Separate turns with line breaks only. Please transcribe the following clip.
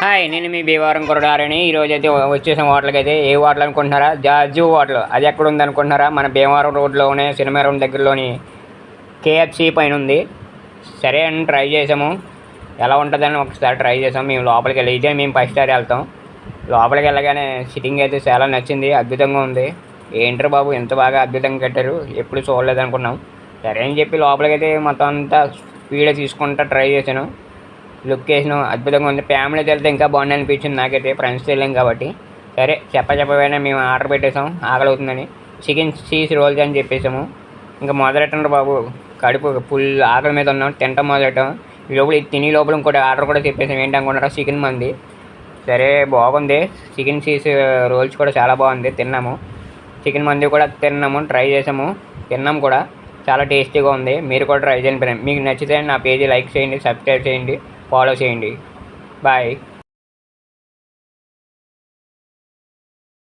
Hi నేను మీ భీమవరం కొరడారని. ఈరోజు అయితే వచ్చేసిన హోటల్కి అయితే ఏ హోటల్ అనుకుంటున్నారా? జార్జు హోటల్ అది ఎక్కడ ఉంది అనుకుంటున్నారా? మన భీమవరం రోడ్లోనే సినిమారం దగ్గరలోని కేఎఫ్సి పైన ఉంది సరే అని ట్రై చేసాము ఎలా ఉంటుందని ఒకసారి ట్రై చేసాం మేము లోపలికి వెళ్ళి ఇదే మేము ఫస్ట్ స్టార్ వెళ్తాం. లోపలికి వెళ్ళగానే సిట్టింగ్ అయితే చాలా నచ్చింది. అద్భుతంగా ఉంది. ఏంటర్ బాబు ఎంత బాగా అద్భుతంగా కట్టారు? ఎప్పుడు చూడలేదు అనుకున్నాం సరే అని చెప్పి లోపలికి అయితే మొత్తం అంతా స్పీడ్గా తీసుకుంటా ట్రై చేశాను. లొకేషన్ అద్భుతంగా ఉంది. ఫ్యామిలీతో వెళ్తే ఇంకా బాగుంది అనిపించింది నాకైతే. ఫ్రెండ్స్తో వెళ్ళాం కాబట్టి. సరే చెప్ప చెప్పపోయినా మేము ఆర్డర్ పెట్టేసాం ఆకలి అవుతుందని చికెన్ చీజ్ రోల్స్ అని చెప్పేసాము ఇంకా మొదలెట్టండి బాబు. కడుపు ఫుల్ ఆకలి మీద ఉన్నాం. తింటాం మొదలెట్టాం. ఈ లోపల తిని లోపల ఇంకోటి ఆర్డర్ కూడా చెప్పేసాం ఏంటి అనుకుంటారా చికెన్ మంది. సరే బాగుంది. చికెన్ చీజ్ రోల్స్ కూడా చాలా బాగుంది. తిన్నాము. చికెన్ మంది కూడా తిన్నాము. ట్రై చేసాము తిన్నాం కూడా. చాలా టేస్టీగా ఉంది. మీరు కూడా ట్రై చేయండి. మీకు నచ్చితే నా పేజీ లైక్ చేయండి సబ్స్క్రైబ్ చేయండి. ఫాలో చేయండి. బాయ్.